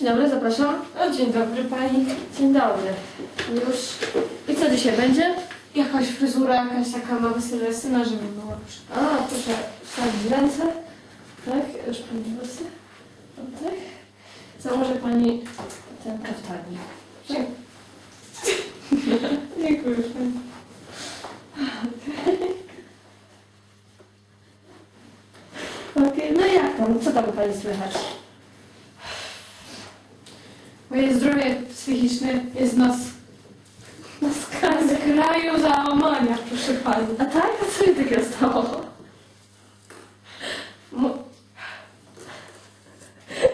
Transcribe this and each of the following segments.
Dzień dobry, zapraszam. O, dzień dobry pani. Dzień dobry. Już. I co dzisiaj będzie? Jakaś fryzura, jakaś taka mała Sylwestyna, żeby była. A, proszę wsadzić ręce. Tak, już pani włosy. O, tak. Założę pani ten kaftanik. Dzie- Dziękuję pani. Okej, no jak tam? Co tam u pani słychać? Moje zdrowie psychiczne jest na, s- Na skraju załamania, proszę pani. A tak? A co mi takiego stało? Mo-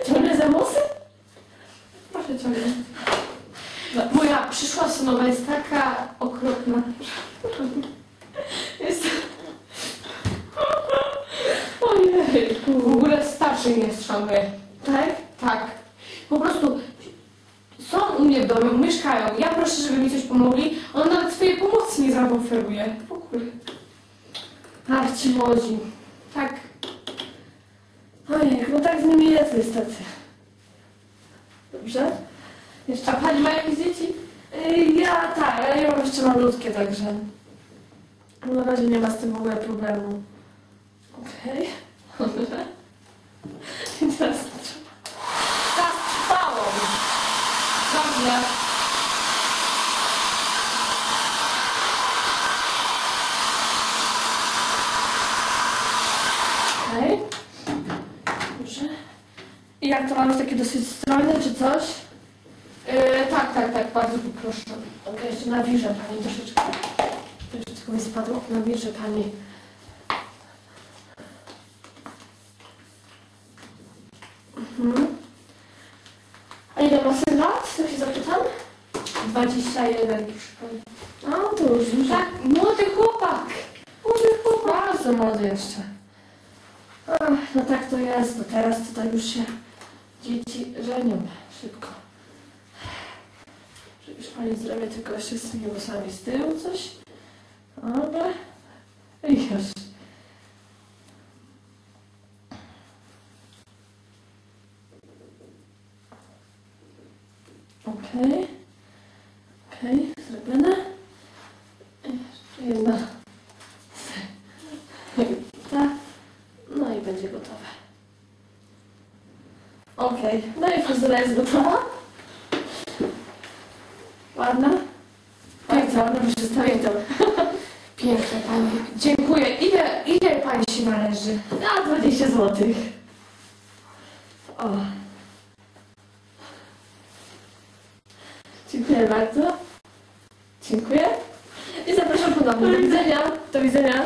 Ciągle za? Proszę ciągle. Moja przyszła synowa jest taka okropna. Jest... Ojejku. W ogóle starszy mnie szanuje. Tak? Tak. Po prostu u mnie w domu, mieszkają. Ja proszę, żeby mi coś pomogli. On nawet swojej pomocy nie zaoferuje. W ogóle. Ach, ci młodzi. Tak. Ojej, no tak z nimi jest niestety. Dobrze? Jeszcze A pani ma jakieś dzieci? Y, Ja tak, ale ja mam jeszcze malutkie, także na razie nie ma z tym w ogóle problemu. Okej. I Dobrze. Okej. Dobrze. I jak to być takie dosyć strojne czy coś? Yy, tak, tak, tak, bardzo poproszę. Okej, jeszcze nawilżę pani troszeczkę. Jeszcze tylko mi spadło. Nawilżę pani. Mhm. A ile ma syn lat? To się zapytam? 21, proszę pani. A, to już już. Tak, młody chłopak. Młody chłopak. Bardzo młody jeszcze. Ach, no tak to jest, bo teraz tutaj już się dzieci żenią szybko. Że już pani zrobię tylko jeszcze z tymi włosami z tyłu coś. Dobra. I już. Okej. Okej, zrobione. Jeszcze jedna. Tak. No i będzie gotowe. Okej, no i fryzura jest gotowa. Ładna? Bardzo ładna, proszę pamiętam. Piękne pani. Dziękuję. Ile, ile pani się należy? Na 20 zł. O. Dziękuję bardzo. Dziękuję. I zapraszam ponownie. Do widzenia. Do widzenia.